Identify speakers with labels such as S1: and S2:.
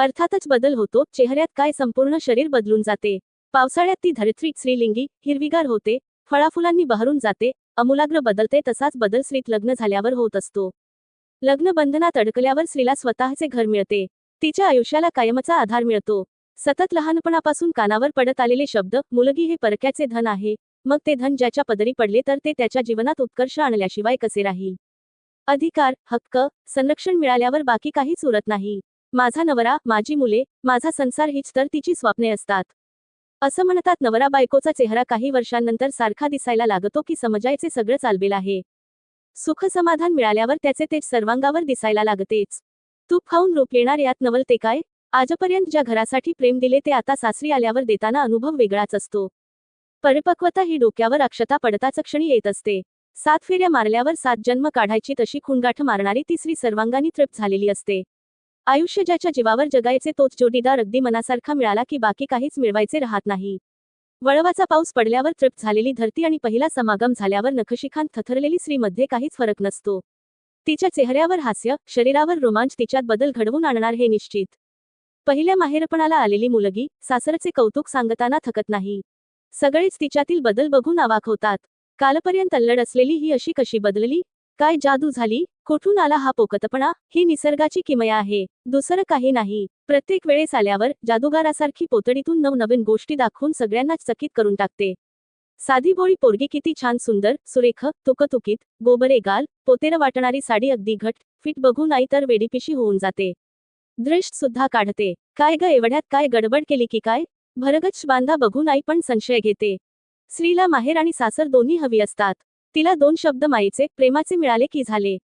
S1: अर्थातच बदल होतो चेहऱ्यात काय संपूर्ण शरीर बदलून जाते. पावसाळ्यात ती धरित्री श्रीलिंगी हिरवीगार होते फळाफुलांनी बहरून जाते अमूलाग्र बदलते तसाच बदल स्त्रीत लग्न झाल्यावर होत असतो. लग्न बंधनात अडकल्यावर स्त्रीला स्वतःचे घर मिळते. तिच्या आयुष्याला कायमचा आधार मिळतो. सतत लहानपणापासून कानावर पडत आलेले शब्द मुलगी हे परक्याचे धन आहे. मग ते धन ज्याच्या पदरी पडले तर ते त्याच्या जीवनात उत्कर्ष आणल्याशिवाय कसे राहील? अधिकार हक्क संरक्षण मिळाल्यावर बाकी काहीच उरत नाही. माझा नवरा माझी मुले माझा संसार हीच तर तिची स्वप्ने असतात. असं म्हणतात नवरा बायकोचा चेहरा काही वर्षांनंतर सारखा दिसायला लागतो की समजायचे सगळं चालबेल आहे. सुख समाधान मिळाल्यावर त्याचे तेज सर्वांगावर दिसायला लागतेच. तूप खाऊन रूप येणार यात नवलते काय? आजपर्यंत ज्या घरासाठी प्रेम दिले ते आता सासरी आल्यावर देताना अनुभव वेगळाच असतो. परिपक्वता ही डोक्यावर अक्षता पडताच क्षणी येत असते. सात फेऱ्या मारल्यावर सात जन्म काढायची तशी खुणगाठ मारणारी तिसरी सर्वांगानी तृप्त झालेली असते. आयुष्य ज्याच्या जीवावर जगायचे तोच जोडीदार अगदी मनासारखा मिळाला की बाकी काहीच मिळवायचे राहत नाही. वळवाचा पाऊस पडल्यावर तृप्त झालेली धरती आणि पहिला समागम झाल्यावर नखशिखान थथरलेली स्त्रीमध्ये काहीच फरक नसतो. तिच्या चेहऱ्यावर हास्य शरीरावर रोमांच तिच्यात बदल घडवून आणणार हे निश्चित. पहिल्या माहेरपणाला आलेली मुलगी सासरचे कौतुक सांगताना थकत नाही. सगळेच तिच्यातील बदल बघून आवाक होतात. कालपर्यंत अल्लड असलेली ही अशी कशी बदलली? काय जादू झाली? कुठून आला हा पोकतपणा? ही निसर्गाची किमया आहे. दुसरं काही नाही. प्रत्येक वेळेस आल्यावर जादूगारासारखी पोतडीतून नवनवीन गोष्टी दाखवून सगळ्यांनाच चकित करून टाकते. साधी बोळी पोरगी किती छान सुंदर सुरेख तुकतुकीत गोबरे गाल पोतेर वाटणारी साडी अगदी घट फिट बघून आई तर वेडीपिशी होऊन जाते. दृष्ट सुद्धा काढते. काय ग एवढ्यात काय गडबड केली की काय? भरगच्छ बांधा बघून आई पण संशय घेते. स्त्रीला माहेर आणि सासर दोन्ही हवी असतात. तिला दोन शब्द माईचे प्रेमाचे मिळाले की झाले.